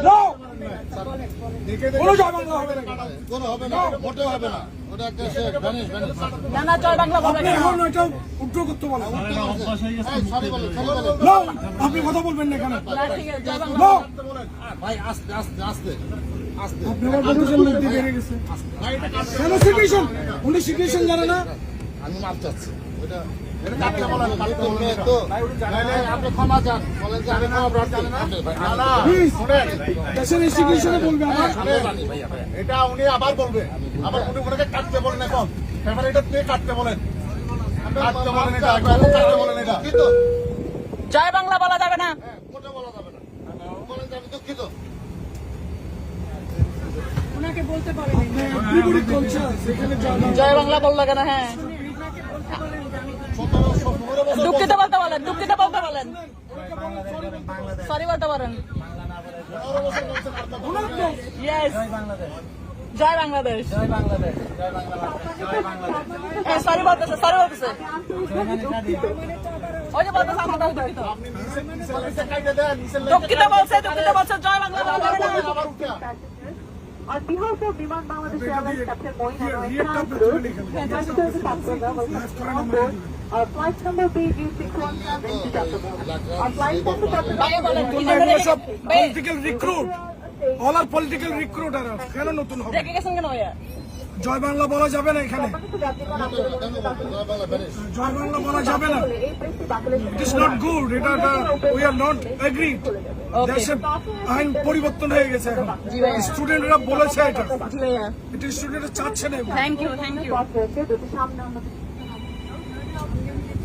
No! কোনো জয় হবে না। কোনো হবে না মোটেও হবে না। ওটা একটা ভ্যানিশ ভ্যানিশ না না জয় বাংলা বলবে আপনি এখন এটা উদ্র করতে বলে। সরি বলে No! আপনি কথা বলবেন না এখানে! ভাই আস্তে আস্তে আস্তে। উনি সিচুয়েশন জানে না। আমি মাপ চাচ্ছি। ওটা এটা কাটতে বলেন কাটতে বলেন তো নাইলে আপনি ক্ষমা চান বলেন যে আমি ক্ষমা প্রার্থী আপনি ভাই না। প্লিজ দেশের ইনস্টিটিউশনে বলবে আমার আমি জানি ভাইয়া ভাইয়া এটা উনি আবার বলবে আবার উনি ওনাকে কাটতে বলেন এখন এবার কে কাটতে বলেন কাটতে বলেন এটা কাটতে বলেন এটা জয় বাংলা বলা যাবে না হ্যাঁ। মোটেও বলা যাবে না বলেন আমি দুঃখিত বিপরীত বলছে। সেখানে জয় বাংলা বলল কেন হ্যাঁ দুঃখিত বলতে বলেন দুঃখিত বলতে বলেন সরি বলতে পারেন ইয়েস জয় বাংলাদেশ হ্যাঁ সরি বলতেছে সরি বলতেছে ওই যে বলতেছে আমরা দুঃখিত নিচে কাটে দেন নিচে দুঃখিত বলছে দুঃখিত বলছে জয় বাংলা বলা যাবে না আবার উঠে On behalf of Viman Bangladesh Airlines Captain Moin and Rear top Crew, to the legal. transfer Our flight number BG617 to Jakarta. Our flight আর পলিটিক্যাল রিক্রুটার কেন নতুন হবে? জয় বাংলা বলা যাবে না এখানে। জয় বাংলা বলা যাবে না। ইট ইস নট গুড এটা উই আর নট এগ্রিড দেশের আইন পরিবর্তন হয়ে গেছে এখন। স্টুডেন্টরা বলেছে এটা। স্টুডেন্টরা চাচ্ছে না থ্যাংক ইউ থ্যাংক ইউ 어, 공격해